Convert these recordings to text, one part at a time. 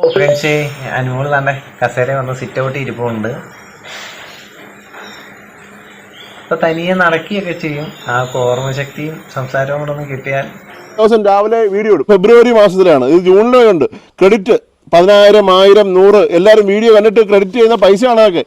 Friends Anumol തന്നെ കസേര വന്ന് സിറ്റ് ഔട്ട് ഇരിപ്പുണ്ട് ഇപ്പൊ തനിയെ നടക്കുകയൊക്കെ ചെയ്യും. ആ ഓർമ്മശക്തിയും സംസാരവും കൂടെ ഒന്ന് കിട്ടിയാൽ ദിവസം രാവിലെ വീഡിയോ ഇടും. ഫെബ്രുവരി മാസത്തിലാണ്. ഇത് ജൂണിലേ ഉണ്ട് ക്രെഡിറ്റ് പതിനായിരം ആയിരം നൂറ് എല്ലാവരും വീഡിയോ കണ്ടിട്ട് ക്രെഡിറ്റ് ചെയ്യുന്ന പൈസയാണ് അതൊക്കെ.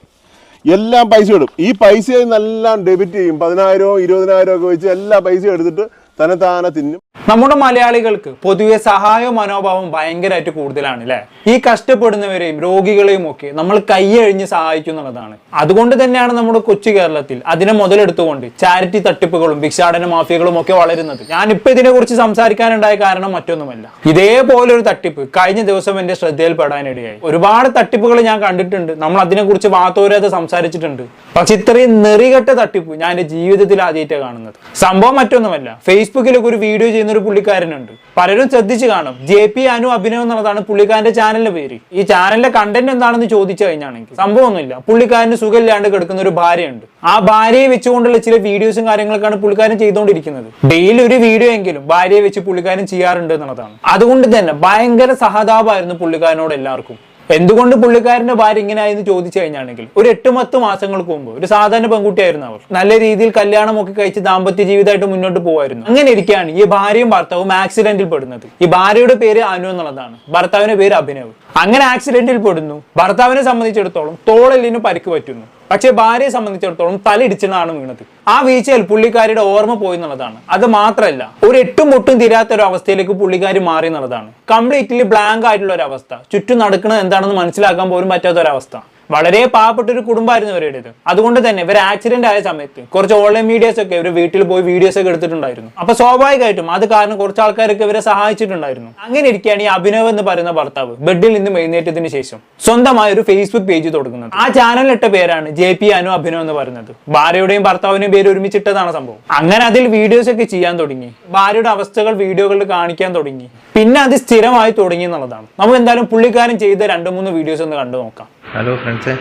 എല്ലാം പൈസ ഇടും. ഈ പൈസയിൽ നിന്നെല്ലാം ഡെബിറ്റ് ചെയ്യും. പതിനായിരവും ഇരുപതിനായിരവും ഒക്കെ വെച്ച് എല്ലാ പൈസയും എടുത്തിട്ട് തന്നെത്താനെ തിന്നും. നമ്മുടെ മലയാളികൾക്ക് പൊതുവെ സഹായ മനോഭാവം ഭയങ്കരമായിട്ട് കൂടുതലാണ് അല്ലെ ഈ കഷ്ടപ്പെടുന്നവരെയും രോഗികളെയും ഒക്കെ നമ്മൾ കൈയഴിഞ്ഞ് സഹായിക്കും എന്നുള്ളതാണ്. അതുകൊണ്ട് തന്നെയാണ് നമ്മുടെ കൊച്ചു കേരളത്തിൽ അതിനെ മുതലെടുത്തുകൊണ്ട് ചാരിറ്റി തട്ടിപ്പുകളും ഭിക്ഷാടന മാഫിയകളും ഒക്കെ വളരുന്നത്. ഞാനിപ്പോ ഇതിനെ കുറിച്ച് സംസാരിക്കാനുണ്ടായ കാരണം മറ്റൊന്നുമല്ല. ഇതേപോലൊരു തട്ടിപ്പ് കഴിഞ്ഞ ദിവസം എന്റെ ശ്രദ്ധയിൽപ്പെടാനിടയായി. ഒരുപാട് തട്ടിപ്പുകൾ ഞാൻ കണ്ടിട്ടുണ്ട്. നമ്മൾ അതിനെക്കുറിച്ച് വാത്തോരാതെ സംസാരിച്ചിട്ടുണ്ട്. പക്ഷെ ഇത്രയും നെറികെട്ട തട്ടിപ്പ് ഞാൻ എന്റെ ജീവിതത്തിൽ ആദ്യമായിട്ടാണ് കാണുന്നത്. സംഭവം മറ്റൊന്നുമല്ല. ഫേസ്ബുക്കിലൊക്കെ ഒരു വീഡിയോ ചെയ്യുന്ന ഒരു പുള്ളിക്കാരനുണ്ട്. പലരും ശ്രദ്ധിച്ചു കാണും. ജെ പി അനു അഭിനവ് എന്നുള്ളതാണ് പുള്ളിക്കാരന്റെ ചാനലിന്റെ പേര്. ഈ ചാനലിന്റെ കണ്ടന്റ് എന്താണെന്ന് ചോദിച്ചു കഴിഞ്ഞാണെങ്കിൽ സംഭവമൊന്നുമില്ല. പുള്ളിക്കാരന് സുഖമില്ലാണ്ട് കിടക്കുന്ന ഒരു ഭാര്യയുണ്ട്. ആ ഭാര്യയെ വെച്ചുകൊണ്ടുള്ള ചില വീഡിയോസും കാര്യങ്ങളൊക്കെയാണ് പുള്ളിക്കാരൻ ചെയ്തുകൊണ്ടിരിക്കുന്നത്. ഡെയിലി ഒരു വീഡിയോ എങ്കിലും ഭാര്യയെ വെച്ച് പുള്ളിക്കാരൻ ചെയ്യാറുണ്ട് എന്നുള്ളതാണ്. അതുകൊണ്ട് തന്നെ ഭയങ്കര സഹതാപമായിരുന്നു പുള്ളിക്കാരനോട് എല്ലാവർക്കും. എന്തുകൊണ്ട് പുള്ളിക്കാരന്റെ ഭാര്യ ഇങ്ങനെ ആയെന്ന് ചോദിച്ചു കഴിഞ്ഞാണെങ്കിൽ ഒരു എട്ട് പത്ത് മാസങ്ങൾക്ക് മുമ്പ് ഒരു സാധാരണ പെൺകുട്ടിയായിരുന്നു അവർ നല്ല രീതിയിൽ കല്യാണം ഒക്കെ കഴിച്ച് ദാമ്പത്യ ജീവിതമായിട്ട് മുന്നോട്ട് പോകുമായിരുന്നു അങ്ങനെ ഇരിക്കുകയാണ് ഈ ഭാര്യയും ഭർത്താവും ആക്സിഡന്റിൽ പെടുന്നത്. ഈ ഭാര്യയുടെ പേര് അനു എന്നുള്ളതാണ്. ഭർത്താവിന്റെ പേര് അഭിനവ്. അങ്ങനെ ആക്സിഡന്റിൽ പെടുന്നു. ഭർത്താവിനെ സംബന്ധിച്ചിടത്തോളം തോളെല്ലിന് പരിക്ക് പറ്റുന്നു. പക്ഷെ ഭാര്യയെ സംബന്ധിച്ചിടത്തോളം തലയിടിച്ചിട്ടാണ് വീണത്. ആ വീഴ്ചയിൽ പുള്ളിക്കാരിയുടെ ഓർമ്മ പോയി എന്നുള്ളതാണ്. അത് മാത്രമല്ല ഒരു എട്ടും മുട്ടും തിരാത്ത ഒരു അവസ്ഥയിലേക്ക് പുള്ളിക്കാരി മാറി എന്നുള്ളതാണ്. കംപ്ലീറ്റ്ലി ബ്ലാങ്ക് ആയിട്ടുള്ള ഒരു അവസ്ഥ. ചുറ്റും നടക്കുന്നത് എന്താണെന്ന് മനസ്സിലാക്കാൻ പോലും പറ്റാത്ത ഒരു അവസ്ഥ. വളരെ പാവപ്പെട്ട ഒരു കുടുംബമായിരുന്നു ഇവരുടേത് അതുകൊണ്ട് തന്നെ ഇവർ ആക്സിഡന്റ് ആയ സമയത്ത് കുറച്ച് ഓൺലൈൻ മീഡിയസ് ഒക്കെ ഇവർ വീട്ടിൽ പോയി വീഡിയോസ് ഒക്കെ എടുത്തിട്ടുണ്ടായിരുന്നു. അപ്പൊ സ്വാഭാവികമായിട്ടും അത് കാരണം കുറച്ച് ആൾക്കാരൊക്കെ ഇവരെ സഹായിച്ചിട്ടുണ്ടായിരുന്നു. അങ്ങനെ ഇരിക്കുകയാണ് ഈ അഭിനവ് എന്ന് പറയുന്ന ഭർത്താവ് ബെഡിൽ നിന്ന് എഴുന്നേറ്റതിന് ശേഷം സ്വന്തമായ ഒരു ഫേസ്ബുക്ക് പേജ് തുടങ്ങുന്നത്. ആ ചാനലിട്ട പേരാണ് ജെ പി അനു അഭിനവ് എന്ന് പറയുന്നത്. ഭാര്യയുടെയും ഭർത്താവിന്റെയും പേര് ഒരുമിച്ചിട്ടതാണ് സംഭവം. അങ്ങനെ അതിൽ വീഡിയോസ് ഒക്കെ ചെയ്യാൻ തുടങ്ങി. ഭാര്യയുടെ അവസ്ഥകൾ വീഡിയോകളിൽ കാണിക്കാൻ തുടങ്ങി. പിന്നെ അത് സ്ഥിരമായി തുടങ്ങി എന്നുള്ളതാണ്. നമുക്ക് എന്തായാലും പുള്ളിക്കാരൻ ചെയ്ത രണ്ട് മൂന്ന് വീഡിയോസ് ഒന്ന് കണ്ടു നോക്കാം. ഹലോ ഫ്രണ്ട്സ്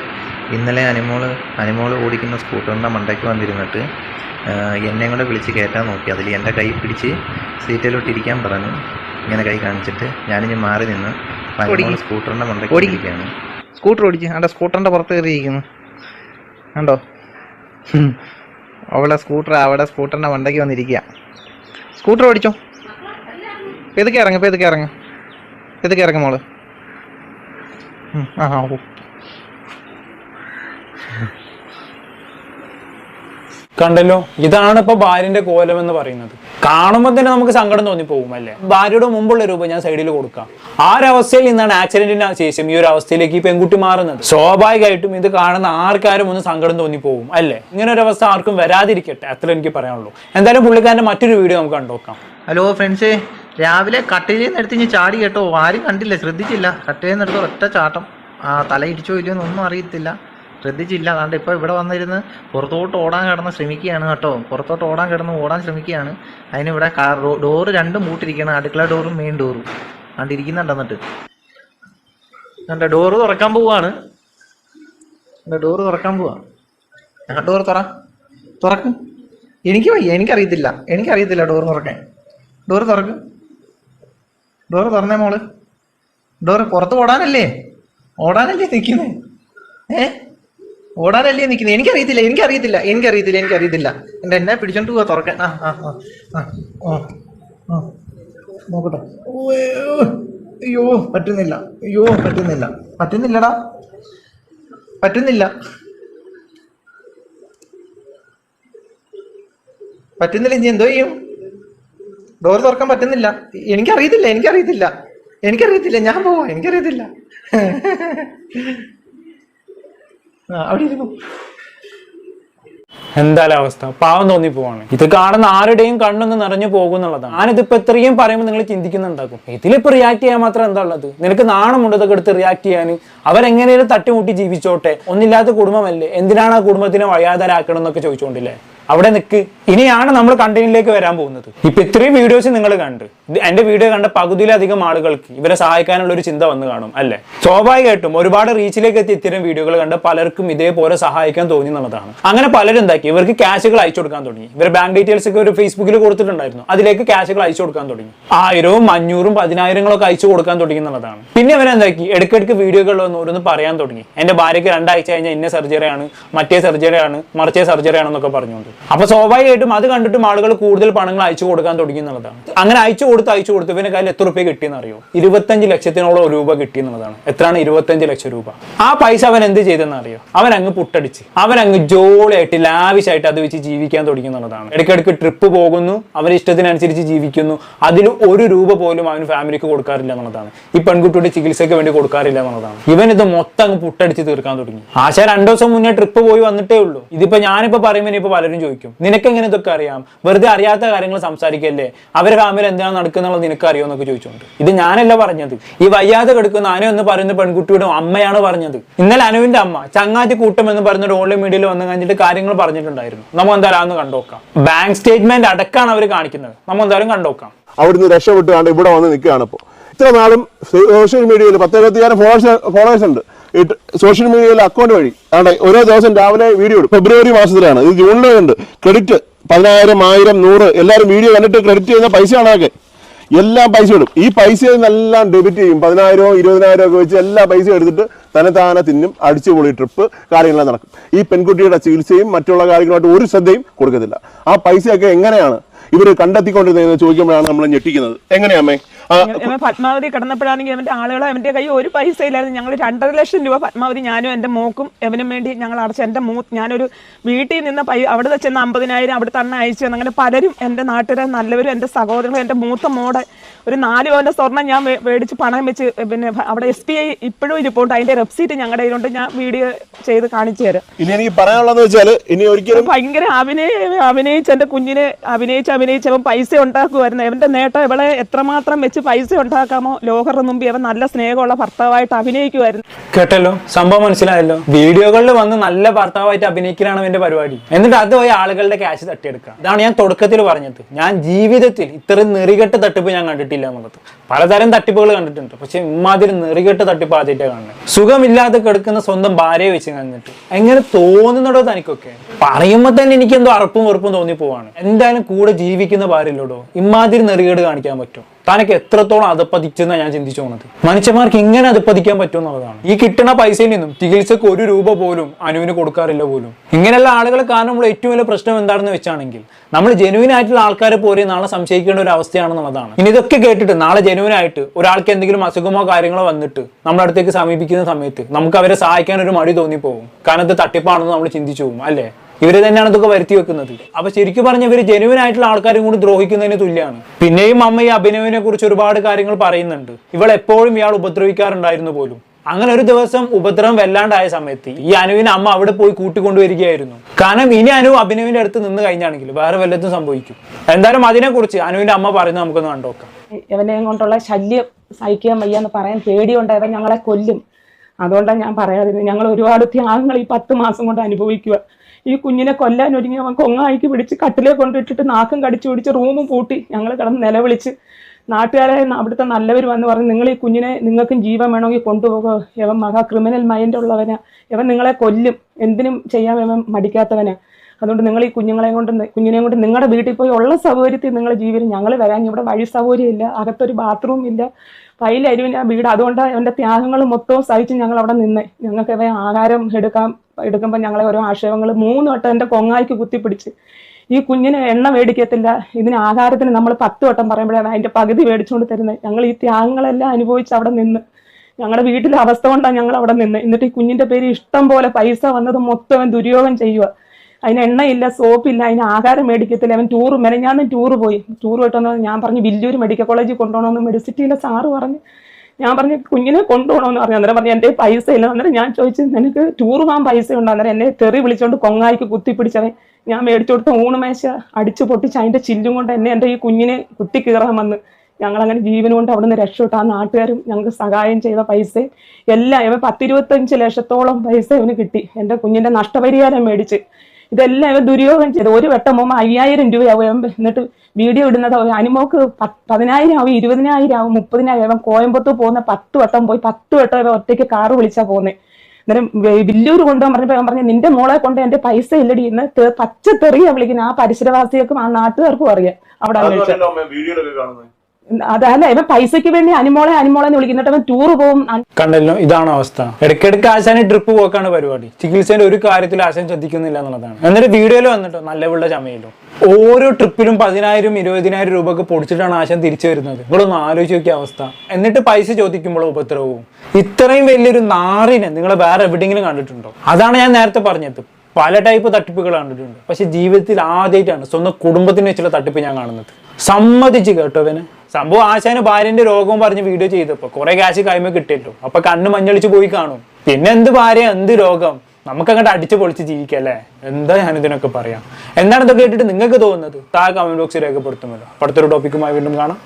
ഇന്നലെ അനിമോൾ അനിമോൾ ഓടിക്കുന്ന സ്കൂട്ടറിന്റെ മണ്ടയ്ക്ക് വന്നിരുന്നിട്ട് എന്നെ കൂടെ വിളിച്ച് കയറ്റാൻ നോക്കി. അതിൽ എന്റെ കൈ പിടിച്ച് സീറ്റിലോട്ടിരിക്കാൻ പറഞ്ഞു. ഇങ്ങനെ കൈ കാണിച്ചിട്ട് ഞാനിനി മാറി നിന്ന് അനിമോൾ സ്കൂട്ടറിന്റെ മണ്ടയ്ക്ക് ഓടിക്കുകയാണ് സ്കൂട്ടർ ഓടിച്ച്. അവിടെ സ്കൂട്ടറിന്റെ പുറത്ത് കയറിയിരിക്കുന്നു. കണ്ടോ അവളെ സ്കൂട്ടർ അവിടെ സ്കൂട്ടറിന്റെ മണ്ടയ്ക്ക് വന്നിരിക്കുക. സ്കൂട്ടർ ഓടിച്ചോ? പെതുക്കെ ഇറങ്ങ ഇതൊക്കെ ഇറങ്ങ. ഇതൊക്കെ ഇറങ്ങും മോൾ. ആ ഓ. കണ്ടല്ലോ? ഇതാണ് ഇപ്പൊ ഭാര്യന്റെ കോലം എന്ന് പറയുന്നത്. കാണുമ്പോൾ തന്നെ നമുക്ക് സങ്കടം തോന്നിപ്പോകും അല്ലേ? ഭാര്യയുടെ മുമ്പുള്ള രൂപം ഞാൻ സൈഡിൽ കൊടുക്കാം. ആ ഒരു അവസ്ഥയിൽ നിന്നാണ് ആക്സിഡന്റിന് ശേഷം ഈ ഒരു അവസ്ഥയിലേക്ക് ഈ പെൺകുട്ടി മാറുന്നത്. സ്വാഭാവികമായിട്ടും ഇത് കാണുന്ന ആർക്കാരും ഒന്ന് സങ്കടം തോന്നിപ്പോകും അല്ലേ? ഇങ്ങനെ ഒരു അവസ്ഥ ആർക്കും വരാതിരിക്കട്ടെ അത്ര എനിക്ക് പറയാനുള്ളൂ. എന്തായാലും പുള്ളിക്കാരന്റെ മറ്റൊരു വീഡിയോ നമുക്ക് കണ്ടുനോക്കാം ഹലോ ഫ്രണ്ട്സ് രാവിലെ കട്ടിലിൽ നിന്ന് എടുത്ത് ചാടി കേട്ടോ. ആരും കണ്ടില്ല ശ്രദ്ധിച്ചില്ല. കട്ടിലിൽ നിന്ന് ഒറ്റ ചാട്ടം. തല ഇടിച്ചോ ഇല്ലയോ എന്നൊന്നും അറിയത്തില്ല. ശ്രദ്ധിച്ചില്ല. അതുകൊണ്ട് ഇപ്പോൾ ഇവിടെ വന്നിരുന്ന് പുറത്തോട്ട് ഓടാൻ കിടന്ന് ശ്രമിക്കുകയാണ് കേട്ടോ. പുറത്തോട്ട് ഓടാൻ കിടന്ന് ഓടാൻ ശ്രമിക്കുകയാണ്. അതിന് ഇവിടെ കാർ ഡോറ് രണ്ടും പൂട്ടിരിക്കുകയാണ് അടുക്കള ഡോറും മെയിൻ ഡോറും. അതുകൊണ്ട് ഇരിക്കുന്നുണ്ട് എന്നിട്ട്. ഡോറ് തുറക്കാൻ പോവാണ്. ഡോറ് തുറക്കാൻ പോവാ. ഞാൻ ഡോറ് തുറ. തുറക്ക്. എനിക്ക് വയ്യ. എനിക്കറിയത്തില്ല. എനിക്കറിയത്തില്ല ഡോറ് തുറക്കാൻ. ഡോറ് തുറക്ക്. ഡോറ് തുറന്നേ മോൾ. ഡോറ് പുറത്ത് ഓടാനല്ലേ? ഓടാനല്ലേ നിൽക്കുന്നേ? ഏ? ഓടാനല്ലേ നിൽക്കുന്നത് എനിക്കറിയത്തില്ല എനിക്കറിയത്തില്ല എനിക്കറിയത്തില്ല എനിക്കറിയത്തില്ല. എന്റെ എന്നെ പിടിച്ചോണ്ട് പോവാ തുറക്കാൻ. ആ ആ ആ ആ നോക്കട്ടെ. അയ്യോ പറ്റുന്നില്ല. അയ്യോ പറ്റുന്നില്ല. പറ്റുന്നില്ലടാ. പറ്റുന്നില്ല. പറ്റുന്നില്ല ഇനി എന്തോ ചെയ്യും? ഡോർ തുറക്കാൻ പറ്റുന്നില്ല. എനിക്കറിയത്തില്ല എനിക്കറിയത്തില്ല. എനിക്കറിയത്തില്ല ഞാൻ പോവാ എനിക്കറിയത്തില്ല. അവിടെ ഇരുന്നു. എന്തായാലും അവസ്ഥ. പാവം തോന്നി പോവാണ്. ഇത് കാണുന്ന ആരുടെയും കണ്ണൊന്ന് നിറഞ്ഞു പോകുന്നുള്ളതാണ്. ഞാനിതിപ്പോ ഇത്രയും പറയുമ്പോൾ നിങ്ങൾ ചിന്തിക്കുന്നുണ്ടാക്കും. ഇതിലിപ്പോ റിയാക്ട് ചെയ്യാൻ മാത്രം എന്താ ഉള്ളത്? നിനക്ക് നാണമുണ്ട് ഇതൊക്കെ എടുത്ത് റിയാക്ട് ചെയ്യാൻ? അവരെങ്ങനെയും തട്ടിമുട്ടി ജീവിച്ചോട്ടെ. ഒന്നില്ലാത്ത കുടുംബമല്ലേ? എന്തിനാണ് ആ കുടുംബത്തിനെ വഴിയാതരാക്കണം എന്നൊക്കെ ചോദിച്ചുകൊണ്ടില്ലേ അവിടെ നിൽക്ക് ഇനിയാണ് നമ്മൾ കണ്ടന്റിലേക്ക് വരാൻ പോകുന്നത്. ഇപ്പൊ ഇത്രയും വീഡിയോസ് നിങ്ങൾ കണ്ട്. എന്റെ വീഡിയോ കണ്ട പകുതിയിലധികം ആളുകൾക്ക് ഇവരെ സഹായിക്കാനുള്ള ഒരു ചിന്ത വന്ന് കാണും അല്ലെ? സ്വാഭാവികമായിട്ടും ഒരുപാട് റീച്ചിലേക്ക് എത്തി ഇത്തരം വീഡിയോകൾ കണ്ട് പലർക്കും ഇതേപോലെ സഹായിക്കാൻ തോന്നി എന്നുള്ളതാണ്. അങ്ങനെ പലരും എന്താക്കി? ഇവർക്ക് ക്യാഷുകൾ അയച്ചു കൊടുക്കാൻ തുടങ്ങി. ഇവർ ബാങ്ക് ഡീറ്റെയിൽസ് ഒക്കെ ഒരു ഫേസ്ബുക്കിൽ കൊടുത്തിട്ടുണ്ടായിരുന്നു. അതിലേക്ക് ക്യാഷുകൾ അയച്ചു കൊടുക്കാൻ തുടങ്ങി. ആയിരവും അഞ്ഞൂറും പതിനായിരങ്ങളൊക്കെ അയച്ചു കൊടുക്കാൻ തുടങ്ങി എന്നുള്ളതാണ്. പിന്നെ അവരെന്താക്കി ഇടയ്ക്കിടയ്ക്ക് വീഡിയോകൾ ഒന്ന് ഓരോന്ന് പറയാൻ തുടങ്ങി. എന്റെ ഭാര്യയ്ക്ക് രണ്ടാഴ്ച കഴിഞ്ഞാൽ ഇന്ന സർജറിയാണ് മറ്റേ സർജറിയാണ് മറിച്ചേ സർജറിയാണെന്നൊക്കെ പറഞ്ഞുകൊണ്ട്. അപ്പൊ സ്വാഭാവികമായിട്ടും അത് കണ്ടിട്ടും ആളുകൾ കൂടുതൽ പണങ്ങൾ അയച്ചു കൊടുക്കാൻ തുടങ്ങി എന്നുള്ളതാണ്. അങ്ങനെ അയച്ചു കൊടുത്ത് അയച്ചു കൊടുത്ത് ഇവന്റെ കയ്യിൽ എത്ര റുപ്യ കിട്ടിയെന്ന് അറിയോ ഇരുപത്തഞ്ച് ലക്ഷത്തിനോളം രൂപ കിട്ടി എന്നുള്ളതാണ്. എത്രയാണ്? ഇരുപത്തഞ്ച് ലക്ഷം രൂപ. ആ പൈസ അവൻ എന്ത് ചെയ്തെന്ന് അറിയോ? അവൻ അങ്ങ് പുട്ടടിച്ച്. അവൻ അങ്ങ് ജോളിയായിട്ട് ലാവിഷായിട്ട് അത് വെച്ച് ജീവിക്കാൻ തുടങ്ങി എന്നുള്ളതാണ്. ഇടയ്ക്കിടയ്ക്ക് ട്രിപ്പ് പോകുന്നു അവന്റെ ഇഷ്ടത്തിനനുസരിച്ച് ജീവിക്കുന്നു. അതിൽ ഒരു രൂപ പോലും അവൻ ഫാമിലിക്ക് കൊടുക്കാറില്ല എന്നുള്ളതാണ്. ഈ പെൺകുട്ടിയുടെ ചികിത്സയ്ക്ക് വേണ്ടി കൊടുക്കാറില്ല എന്നുള്ളതാണ്. ഇവൻ ഇത് മൊത്തം അങ്ങ് പുട്ടടിച്ച് തീർക്കാൻ തുടങ്ങി. ആശാ രണ്ടു ദിവസം മുന്നേ ട്രിപ്പ് പോയി വന്നിട്ടേ ഉള്ളൂ. ഇതിപ്പോ ഞാനിപ്പോ പറയുമ്പോൾ ഇപ്പൊ പലരും ചോദിക്കും. നിനക്ക് എങ്ങനെ ഇതൊക്കെ അറിയാം? വെറുതെ അറിയാത്ത കാര്യങ്ങൾ സംസാരിക്കല്ലേ? അവരെ കാമിൽ എന്താണ് നടക്കുന്നുള്ളത് നിനക്ക് അറിയോ എന്നൊക്കെ ചോദിച്ചുകൊണ്ട്. ഇത് ഞാനല്ല പറഞ്ഞത്. ഈ വയ്യാതെ കിടക്കുന്ന അനു എന്ന് പറയുന്ന പെൺകുട്ടിയുടെ അമ്മയാണ് പറഞ്ഞത്. ഇന്നലെ അനുവിന്റെ അമ്മ ചങ്ങാതി കൂട്ടം എന്ന് പറഞ്ഞൊരു ഓൺലൈൻ മീഡിയയിൽ വന്ന് കഴിഞ്ഞിട്ട് കാര്യങ്ങൾ പറഞ്ഞിട്ടുണ്ടായിരുന്നു. നമ്മൾ എന്തായാലും കണ്ടോക്കാം ബാങ്ക് സ്റ്റേറ്റ്മെന്റ് അടക്കാണ് അവർ കാണിക്കുന്നത്. നമ്മൾ എന്തായാലും കണ്ടോക്കാം അവിടുന്ന് രക്ഷപ്പെട്ടുകൊണ്ട് ഇവിടെ വന്ന് നിൽക്കുകയാണ് ഇപ്പോൾ ഇത്ര നാളും സോഷ്യൽ മീഡിയയിൽ പത്തെഴുപത്തിയായിരം ഫോളോവേഴ്സ് ഫോളോവേഴ്സ് ഉണ്ട്. സോഷ്യൽ മീഡിയയിൽ അക്കൗണ്ട് വഴി. അവിടെ ഓരോ ദിവസം രാവിലെ വീഡിയോ ഇടും. ഫെബ്രുവരി മാസത്തിലാണ്. ഇത് ജൂണിലെ ഉണ്ട് ക്രെഡിറ്റ് പതിനായിരം ആയിരം നൂറ് എല്ലാവരും വീഡിയോ കണ്ടിട്ട് ക്രെഡിറ്റ് ചെയ്യുന്ന പൈസയാണ് അതൊക്കെ. എല്ലാം പൈസ ഇടും. ഈ പൈസയിൽ നിന്നെല്ലാം ഡെബിറ്റ് ചെയ്യും. പതിനായിരമോ ഇരുപതിനായിരം ഒക്കെ വെച്ച് എല്ലാ പൈസ എടുത്തിട്ട് തന്നെ താനെ തിന്നും അടിച്ചുപൊളി ട്രിപ്പ് കാര്യങ്ങളെല്ലാം നടക്കും. ഈ പെൺകുട്ടിയുടെ ചികിത്സയും മറ്റുള്ള കാര്യങ്ങളുമായിട്ട് ഒരു ശ്രദ്ധയും കൊടുക്കത്തില്ല. ആ പൈസയൊക്കെ എങ്ങനെയാണ്? ഇവർ കണ്ടെത്തിക്കൊണ്ടിരുന്നതെന്ന് ചോദിക്കുമ്പോഴാണ് നമ്മൾ ഞെട്ടിക്കുന്നത്. എങ്ങനെയാമേ ഇവൻ പത്മാവതി കിടന്നപ്പോഴാണെങ്കിൽ അവന്റെ ആളുകൾ അവന്റെ കൈ ഒരു പൈസ ഇല്ലായിരുന്നു. ഞങ്ങൾ രണ്ടര ലക്ഷം രൂപ പത്മാവതി ഞാനും എന്റെ മോക്കും എവനും വേണ്ടി ഞങ്ങൾ അടച്ച എന്റെ മൂ ഞാനൊരു വീട്ടിൽ നിന്ന് പൈ അവിടെ ചെന്ന് അമ്പതിനായിരം അവിടെ തന്നെ അയച്ചു അങ്ങനെ പലരും എന്റെ നാട്ടിലെ നല്ലവരും എന്റെ സഹോദരങ്ങളും എന്റെ മൂത്ത മോടെ ഒരു നാല് പവന്റെ സ്വർണം ഞാൻ മേടിച്ച് പണം വെച്ച് പിന്നെ അവിടെ എസ് ബി ഐ ഇപ്പോഴും ഇരിപ്പുണ്ട്. അതിന്റെ വെബ്സൈറ്റ് ഞങ്ങളുടെ കയ്യിലുണ്ട്. ഞാൻ വീഡിയോ ചെയ്ത് കാണിച്ചു തരാം. ഇനി എനിക്ക് പറയാനുള്ളതെന്ന് വെച്ചാൽ ഇനി ഒരിക്കലും ഭയങ്കര അഭിനയ അഭിനയിച്ച് എന്റെ കുഞ്ഞിനെ അഭിനയിച്ച് അഭിനയിച്ച് അവൻ പൈസ ഉണ്ടാക്കുമായിരുന്നു അവന്റെ നേട്ടം ഇവളെ എത്രമാത്രം വെച്ച് പൈസ ഉണ്ടാക്കാമോ? ലോകരുടെ മുമ്പ് അവൻ നല്ല സ്നേഹമുള്ള ഭർത്താവായിട്ട് അഭിനയിക്കുമായിരുന്നു. കേട്ടല്ലോ? സംഭവം മനസ്സിലായല്ലോ? വീഡിയോകളിൽ വന്ന് നല്ല ഭർത്താവായിട്ട് അഭിനയിക്കലാണ് അവന്റെ പരിപാടി. എന്നിട്ട് അത് പോയി ആളുകളുടെ ക്യാഷ് തട്ടിയെടുക്കുക. ഇതാണ് ഞാൻ തുടക്കത്തിൽ പറഞ്ഞത്. ഞാൻ ജീവിതത്തിൽ ഇത്രയും നെറികെട്ട തട്ടിപ്പ് ഞാൻ കണ്ടിട്ടില്ല എന്നുള്ളത്. പലതരം തട്ടിപ്പുകൾ കണ്ടിട്ടുണ്ട്. പക്ഷെ ഇമാതിരി നെറികെട്ട തട്ടിപ്പ് ആദ്യമായിട്ട് കാണുന്നത്. സുഖമില്ലാതെ കിടക്കുന്ന സ്വന്തം ഭാര്യയെ വെച്ച് കണ്ടിട്ട്. എങ്ങനെ തോന്നുന്നുണ്ടോ തനിക്കൊക്കെ. പറയുമ്പോൾ തന്നെ എനിക്ക് എന്തോ അറപ്പും വെറുപ്പും തോന്നി പോവാണ് എന്തായാലും കൂടെ ജീവിക്കുന്ന ഭാര്യയിലോടോ ഇമാതിരി നെറികേട് കാണിക്കാൻ പറ്റും താനൊക്കെ എത്രത്തോളം അതപ്പതിച്ചെന്നാണ് ഞാൻ ചിന്തിച്ചു പോകുന്നത് മനുഷ്യന്മാർക്ക് ഇങ്ങനെ അതപ്പതിക്കാൻ പതിക്കാൻ പറ്റുമെന്നുള്ളതാണ്. ഈ കിട്ടുന്ന പൈസയിൽ നിന്നും ചികിത്സക്ക് ഒരു രൂപ പോലും അനുവിന് കൊടുക്കാറില്ല പോലും. ഇങ്ങനെയുള്ള ആളുകളെ കാരണമുള്ള ഏറ്റവും വലിയ പ്രശ്നം എന്താണെന്ന് വെച്ചാണെങ്കിൽ നമ്മൾ ജെനുവിൻ ആയിട്ടുള്ള ആൾക്കാരെ പോലെ നാളെ സംശയിക്കേണ്ട ഒരു അവസ്ഥയാണെന്നുള്ളതാണ്. ഇനി ഇതൊക്കെ കേട്ടിട്ട് നാളെ ജെനുവിൻ ആയിട്ട് ഒരാൾക്ക് എന്തെങ്കിലും അസുഖമോ കാര്യങ്ങളോ വന്നിട്ട് നമ്മുടെ അടുത്തേക്ക് സമീപിക്കുന്ന സമയത്ത് നമുക്ക് അവരെ സഹായിക്കാൻ ഒരു മടി തോന്നിപ്പോകും കാരണം ഇത് തട്ടിപ്പാണെന്ന് നമ്മൾ ചിന്തിച്ചു പോകും അല്ലേ? ഇവർ തന്നെയാണ് ഇതൊക്കെ വരുത്തി വെക്കുന്നത്. അപ്പൊ ശരിക്കും പറഞ്ഞ ഇവർ ജെനുവിൻ ആയിട്ടുള്ള ആൾക്കാരും കൂടി ദ്രോഹിക്കുന്നതിന് തുല്യമാണ് പിന്നെയും അമ്മ ഈ അഭിനവിനെ കുറിച്ച് ഒരുപാട് കാര്യങ്ങൾ പറയുന്നുണ്ട്. ഇവൾ എപ്പോഴും ഇയാൾ ഉപദ്രവിക്കാറുണ്ടായിരുന്നു പോലും. അങ്ങനെ ഒരു ദിവസം ഉപദ്രവം വല്ലാണ്ടായ സമയത്ത് ഈ അനുവിനെ അമ്മ അവിടെ പോയി കൂട്ടിക്കൊണ്ടുവരികയായിരുന്നു. കാരണം ഇനി അനു അഭിനവിന്റെ അടുത്ത് നിന്ന് കഴിഞ്ഞാണെങ്കിൽ വേറെ വല്ലതും സംഭവിക്കും. എന്തായാലും അതിനെക്കുറിച്ച് അനുവിന്റെ അമ്മ പറയുന്നത് നമുക്കൊന്ന് കണ്ടോക്കാം ഇവനെ കൊണ്ടുള്ള ശല്യം സഹിക്കാൻ വയ്യാന്ന് പറയാൻ പേടിയുണ്ട് ഇവൻ ഞങ്ങളെ കൊല്ലും. അതുകൊണ്ടാണ് ഞാൻ പറയാതിരുന്നത്. ഞങ്ങൾ ഒരുപാട് ത്യാഗങ്ങൾ ഈ പത്ത് മാസം കൊണ്ട് അനുഭവിക്കുക ഈ കുഞ്ഞിനെ കൊല്ലാൻ ഒരുങ്ങി അവൻ കൊങ്ങായിക്ക് പിടിച്ച് കട്ടിലേ കൊണ്ടിട്ടിട്ട് നാക്കും കടിച്ചു പിടിച്ച് റൂമും പൂട്ടി. ഞങ്ങൾ കിടന്ന് നിലവിളിച്ച്. നാട്ടുകാരെ അവിടുത്തെ നല്ലവർ വന്ന് പറഞ്ഞ് നിങ്ങൾ ഈ കുഞ്ഞിനെ നിങ്ങൾക്കും ജീവൻ വേണമെങ്കിൽ കൊണ്ടുപോകുക ഇവൻ മഹാ ക്രിമിനൽ മൈൻഡ് ഉള്ളവനാ. ഇവൻ നിങ്ങളെ കൊല്ലും. എന്തിനും ചെയ്യാൻ ഇവൻ മടിക്കാത്തവനാ. അതുകൊണ്ട് നിങ്ങൾ ഈ കുഞ്ഞുങ്ങളെ കൊണ്ട് കുഞ്ഞിനെ കുഞ്ഞിനെയും കൊണ്ട് നിങ്ങളുടെ വീട്ടിൽ പോയി ഉള്ള സൗകര്യത്തിൽ നിങ്ങൾ ജീവിതം ഞങ്ങൾ വരാൻ ഇവിടെ വഴി സൗകര്യം ഇല്ല അകത്തൊരു ബാത്റൂം ഇല്ല. പൈലരുവിന് ആ വീട്. അതുകൊണ്ട് അവന്റെ ത്യാഗങ്ങൾ മൊത്തവും സഹിച്ച് ഞങ്ങൾ അവിടെ നിന്ന്. ഞങ്ങൾക്ക് ഇവ ആഹാരം എടുക്കാൻ എടുക്കുമ്പോൾ ഞങ്ങളെ ഓരോ ആക്ഷേപങ്ങൾ മൂന്ന് വട്ടം എന്റെ കൊങ്ങായിക്ക് കുത്തിപ്പിടിച്ച് ഈ കുഞ്ഞിന് എണ്ണ മേടിക്കത്തില്ല. ഇതിന് ആഹാരത്തിന് നമ്മൾ പത്ത് വട്ടം പറയുമ്പോഴാണ് അതിന്റെ പകുതി മേടിച്ചുകൊണ്ട് തരുന്നത് ഞങ്ങൾ ഈ ത്യാഗങ്ങളെല്ലാം അനുഭവിച്ച് അവിടെ നിന്ന്. ഞങ്ങളുടെ വീട്ടിലെ അവസ്ഥ കൊണ്ടാണ് ഞങ്ങൾ അവിടെ നിന്ന്. എന്നിട്ട് ഈ കുഞ്ഞിന്റെ പേര് ഇഷ്ടം പോലെ പൈസ വന്നത് മൊത്തം ദുര്യോഗം ചെയ്യുക അതിന് എണ്ണയില്ല സോപ്പില്ല അതിന് ആഹാരം മേടിക്കത്തില്ല. അവൻ ടൂർ മെനഞ്ഞാന്ന് ടൂർ പോയി. ടൂർ പോയിട്ടെന്ന് ഞാൻ പറഞ്ഞു വില്ലൂർ മെഡിക്കൽ കോളേജിൽ കൊണ്ടുപോകണമെന്ന് മെഡിസിറ്റിയിലെ സാറ് പറഞ്ഞു. ഞാൻ പറഞ്ഞു കുഞ്ഞിനെ കൊണ്ടുപോകണമെന്ന് പറഞ്ഞു. അന്നേരം പറഞ്ഞു എന്റെ പൈസ ഇല്ല. അന്നേരം ഞാൻ ചോദിച്ചു നിനക്ക് ടൂർ പോകാൻ പൈസ ഉണ്ടോ? അന്നേരം എന്നെ തെറി വിളിച്ചുകൊണ്ട് കൊങ്ങായിക്ക് കുത്തിപ്പിടിച്ചവൻ. ഞാൻ മേടിച്ചു കൊടുത്ത ഊണുമേശ അടിച്ചു പൊട്ടിച്ച് അതിന്റെ ചില്ലും കൊണ്ട് എന്നെ എന്റെ ഈ കുഞ്ഞിനെ കുത്തി കീറാൻ വന്ന്. ഞങ്ങൾ അങ്ങനെ ജീവൻ കൊണ്ട് അവിടെ നിന്ന് രക്ഷപ്പെട്ടു. ആ നാട്ടുകാരും ഞങ്ങൾക്ക് സഹായം ചെയ്ത പൈസ എല്ലാം ഇവ പത്തിരുപത്തഞ്ച് ലക്ഷത്തോളം പൈസ ഇവന് കിട്ടി. എന്റെ കുഞ്ഞിന്റെ നഷ്ടപരിഹാരം മേടിച്ച്. ഇതെല്ലാം ഇവ ദുര്യോഗം ചെയ്തു. ഒരു വട്ടം പോകുമ്പോൾ അയ്യായിരം രൂപയാവും എന്നിട്ട് വീഡിയോ ഇടുന്നത് അനുമോക്ക് പതിനായിരം ആവും ഇരുപതിനായിരം ആവും മുപ്പതിനായിരം ആവും. കോയമ്പത്തൂർ പോകുന്ന പത്ത് വട്ടം പോയി പത്ത് വട്ടം ഒറ്റയ്ക്ക് കാറ് വിളിച്ചാ പോകുന്നത് അന്നേരം വലിയൊരു വില്ലൂർ കൊണ്ടുപോകാൻ പറഞ്ഞപ്പോ ഞാൻ പറഞ്ഞു നിന്റെ മോളെ കൊണ്ട് എന്റെ പൈസ ഇല്ലടി എന്ന് പച്ച തെറിയാ വിളിക്കുന്നത്. ആ പരിസരവാസികൾക്കും ആ നാട്ടുകാർക്കും അറിയാം. അവിടെ അതല്ല ഇവൻ പൈസക്ക് വേണ്ടി അനുമോളെ അനുമോളെ എന്ന് വിളിക്കുന്നിട്ട് അവൻ ടൂർ പോകും. കണ്ടല്ലോ ഇതാണ് അവസ്ഥ. ഇടയ്ക്കിടയ്ക്ക് ആശാന് ട്രിപ്പ് പോക്കാണ് പരിപാടി. ചികിത്സേന്റെ ഒരു കാര്യത്തിൽ ആശാൻ ശ്രദ്ധിക്കുന്നില്ല എന്നുള്ളതാണ്. എന്നിട്ട് വീഡിയോയിൽ വന്നിട്ടോ നല്ല പിള്ള ചമയിലോ? ഓരോ ട്രിപ്പിലും പതിനായിരം ഇരുപതിനായിരം രൂപ പൊടിച്ചിട്ടാണ് ആശാൻ തിരിച്ചു വരുന്നത്. നിങ്ങളൊന്ന് ആലോചിച്ച് നോക്കിയ അവസ്ഥ. എന്നിട്ട് പൈസ ചോദിക്കുമ്പോൾ ഉപദ്രവവും? ഇത്രയും വലിയൊരു നാറിനെ നിങ്ങൾ വേറെ എവിടെയെങ്കിലും കണ്ടിട്ടുണ്ടോ? അതാണ് ഞാൻ നേരത്തെ പറഞ്ഞത്. പല ടൈപ്പ് തട്ടിപ്പുകൾ കണ്ടിട്ടുണ്ട്. പക്ഷെ ജീവിതത്തിൽ ആദ്യമായിട്ടാണ് സ്വന്തം കുടുംബത്തിന് വെച്ചുള്ള തട്ടിപ്പ് ഞാൻ കാണുന്നത്. സമ്മതിച്ച് കേട്ടോ അവന് സംഭവം ആശാന് ഭാര്യന്റെ രോഗവും പറഞ്ഞ് വീഡിയോ ചെയ്തപ്പോ കുറെ കാശ് കൈമ കിട്ടിയല്ലോ. അപ്പൊ കണ്ണ് മഞ്ഞളിച്ച് പോയി കാണും. പിന്നെ എന്ത് ഭാര്യ എന്ത് രോഗം? നമുക്ക് അങ്ങോട്ട് അടിച്ചു പൊളിച്ച് ജീവിക്കല്ലേ എന്താ ഞാൻ ഇതിനൊക്കെ പറയാം? എന്താണ് ഇതൊക്കെ കേട്ടിട്ട് നിങ്ങൾക്ക് തോന്നുന്നത്? താഴെ കമന്റ് ബോക്സിൽ രേഖപ്പെടുത്തുമല്ലോ അടുത്തൊരു ടോപ്പിക്കുമായി വീണ്ടും കാണാം.